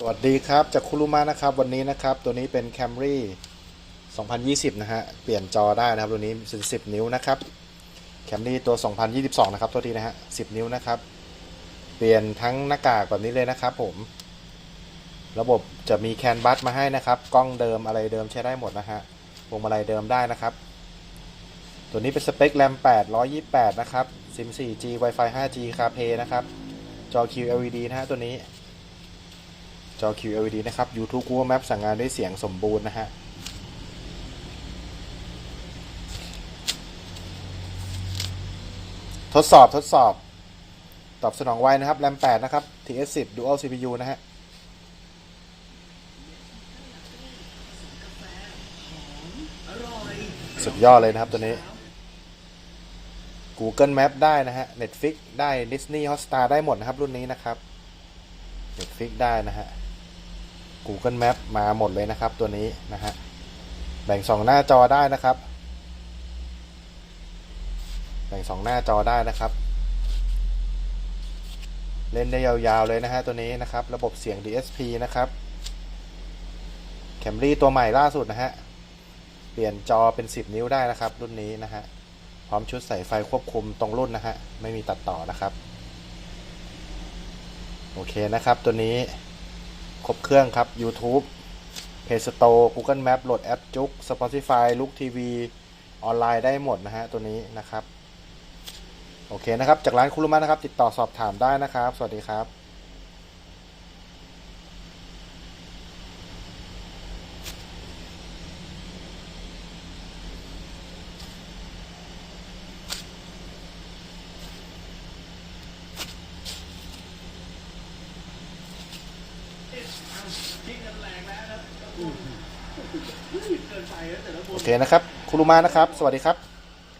สวัสดีครับ จากคุรุมะนะครับ วันนี้นะครับ ตัวนี้เป็น Camry 2020 นะฮะ เปลี่ยนจอได้นะครับ ตัวนี้เป็น10 นิ้วนะครับ Camry ตัว 2022 นะครับ ตัวทีนะฮะ 10 นิ้วนะครับ เปลี่ยนทั้งหน้ากากแบบนี้เลยนะครับผม ระบบจะมีแคนบัสมาให้นะครับ กล้องเดิมอะไรเดิมใช้ได้หมดนะฮะพวงมาลัยเดิมได้นะครับ ตัวนี้เป็นสเปค RAM 8 128 นะครับ SIM 4G Wi-Fi 5G CarPlay นะครับ จอ QLED นะฮะตัวนี้ จอ QLED นะครับ YouTube Google Map สั่งงานด้วยเสียงสมบูรณ์นะฮะทดสอบทดสอบ ตอบสนองไวนะครับ RAM 8นะครับ TS10 Dual CPU นะฮะสุดยอดเลยนะครับตัวนี้ Google Map ได้นะฮะ Netflix ได้ Disney Hotstar ได้หมดนะครับ รุ่นนี้นะครับ Netflix ได้นะฮะ Google Map มาหมดเลยนะครับ ตัวนี้นะฮะแบ่งสองหน้าจอได้นะครับ แบ่งสองหน้าจอได้นะครับ เล่นได้ยาวๆเลยนะฮะตัวนี้นะครับ ระบบเสียง DSP นะครับ Camry ตัวใหม่ล่าสุดนะฮะเปลี่ยนจอเป็น 10 นิ้วได้นะครับ รุ่นนี้นะฮะพร้อมชุดใส่ไฟควบคุมตรงรุ่นนะฮะไม่มีตัดต่อนะครับ โอเคนะครับตัวนี้ ครบเครื่องครับ YouTube Play Store Google Map โหลดแอปจุก Spotify ลุกทีวีออนไลน์ได้หมดนะฮะ ตัวนี้นะครับ โอเคนะครับ จากร้านคุรุมะนะครับ ติดต่อสอบถามได้นะครับ สวัสดีครับ โอเคนะครับคุรุมานะครับ สวัสดีครับ